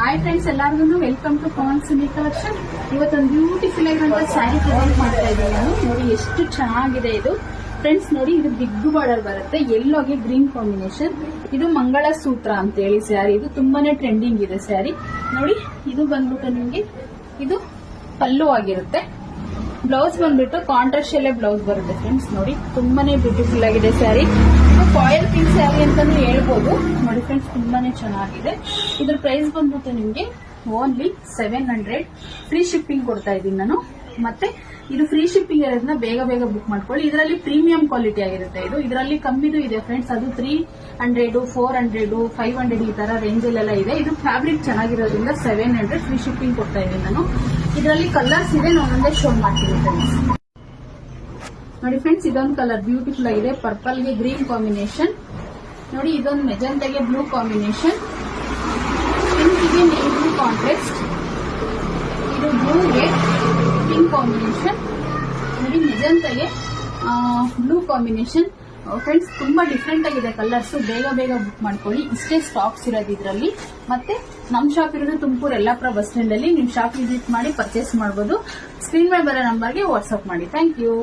Hi friends ಎಲ್ಲರಿಗೂ welcome to Pavan Suni collection ಇವತ್ತೊಂದು beautiful ಆಗಿರುವಂತಹ ಸ್ಯಾರಿ ಪ್ರೆಸೆಂಟ್ ಮಾಡ್ತಾ ಇದ್ದೀನಿ ನಾನು. ನೋಡಿ ಎಷ್ಟು ಚೆನ್ನಾಗಿದೆ ಇದು. ಫ್ರೆಂಡ್ಸ್ ನೋಡಿ ಇದು ಬಿಗ್ ಬಾರ್ಡರ್ ಬರುತ್ತೆ. ಎಲ್ಲೋಗೆ ಗ್ರೀನ್ ಕಾಂಬಿನೇಷನ್ ಇದು ಮಂಗಳ ಸೂತ್ರ ಅಂತ ಹೇಳಿ ಸ್ಯಾರಿ ಇದು ತುಂಬಾನೇ ಟ್ರೆಂಡಿಂಗ್ ಇದೆ ಸ್ಯಾರಿ ನೋಡಿ, ಇದು ಬಂದ್ಬಿಟ್ಟು ನಿಮಗೆ ಇದು ಪಲ್ಲು ಆಗಿರುತ್ತೆ. ಬ್ಲೌಸ್ ಬಂದ್ಬಿಟ್ಟು ಕಾಂಟ್ರಾಸ್ಟ್ ಅಲ್ಲೇ ಬ್ಲೌಸ್ ಬರುತ್ತೆ. ಫ್ರೆಂಡ್ಸ್ ನೋಡಿ, ತುಂಬಾನೇ ಬ್ಯೂಟಿಫುಲ್ ಆಗಿದೆ ಸ್ಯಾರಿ ಹೇಳ್ಬೋದು ನೋಡಿ ಫ್ರೆಂಡ್ಸ್ ತುಂಬಾನೇ ಚೆನ್ನಾಗಿದೆ. ಇದ್ರ ಪ್ರೈಸ್ ಬಂದ್ಬಿಟ್ಟು ನಿಮಗೆ only seven hundred free shipping ಕೊಡ್ತಾ ಇದ್ದೀನಿ ನಾನು. ಮತ್ತೆ ಇದು ಫ್ರೀ ಶಿಪ್ಪಿಂಗ್ ಇರೋದನ್ನ ಬೇಗ ಬೇಗ ಬುಕ್ ಮಾಡ್ಕೊಳ್ಳಿ. ಇದರಲ್ಲಿ ಪ್ರೀಮಿಯಂ ಕ್ವಾಲಿಟಿ ಆಗಿರುತ್ತೆ ಇದು. ಇದರಲ್ಲಿ ಕಮ್ಮಿದು ಇದೆ ಫ್ರೆಂಡ್ಸ್ ಅದು three hundred four hundred five hundred ಈ ತರ ರೇಂಜ್ ಅಲ್ಲೆಲ್ಲ ಇದೆ. ಇದು ಫ್ಯಾಬ್ರಿಕ್ ಚೆನ್ನಾಗಿರೋದ್ರಿಂದ ಸೆವೆನ್ ಹಂಡ್ರೆಡ್ ಫ್ರೀ ಶಿಪ್ಪಿಂಗ್ ಕೊಡ್ತಾ ಇದ್ದೀನಿ ನಾನು. ಇದರಲ್ಲಿ ಕಲರ್ಸ್ ಇದೆ. ನಾನು ಒಂದೇ ಶೋ ಮಾಡ್ತೀನಿ ಫ್ರೆಂಡ್ಸ್ ನೋಡಿ ಫ್ರೆಂಡ್ಸ್ ಇದೊಂದು ಕಲರ್ ಬ್ಯೂಟಿಫುಲ್ ಆಗಿದೆ. ಪರ್ಪಲ್ಗೆ ಗ್ರೀನ್ ಕಾಂಬಿನೇಷನ್ ನೋಡಿ, ಇದೊಂದು ಮೆಜೆಂಟಾಗೆ ಬ್ಲೂ ಕಾಂಬಿನೇಷನ್ ಪಿಂಕಿಗೆ ನೇಮ್ ಬ್ಲೂ ಕಾಂಟ್ರಾಸ್ಟ್ ಇದು ಬ್ಲೂಗೆ ಪಿಂಕ್ ಕಾಂಬಿನೇಷನ್ ನೋಡಿ, ಮೆಜೆಂಟಾಗೆ ಬ್ಲೂ ಕಾಂಬಿನೇಷನ್ ಫ್ರೆಂಡ್ಸ್ ತುಂಬಾ ಡಿಫ್ರೆಂಟ್ ಆಗಿದೆ ಕಲರ್ಸ್ ಬೇಗ ಬೇಗ ಬುಕ್ ಮಾಡ್ಕೊಳ್ಳಿ. ಇಷ್ಟೇ ಸ್ಟಾಕ್ಸ್ ಇರೋದು ಇದರಲ್ಲಿ. ಮತ್ತೆ ನಮ್ಮ ಶಾಪ್ ಇರೋದು ತುಮಕೂರು ಯಲ್ಲಾಪುರ ಬಸ್ ಸ್ಟ್ಯಾಂಡ್ ಅಲ್ಲಿ ನಿಮ್ ಶಾಪ್ ವಿಸಿಟ್ ಮಾಡಿ ಪರ್ಚೇಸ್ ಮಾಡಬಹುದು ಸ್ಕ್ರೀನ್ ಮೇಲೆ ಬರೋ ನಂಬರ್ಗೆ ವಾಟ್ಸ್ಆಪ್ ಮಾಡಿ. Thank you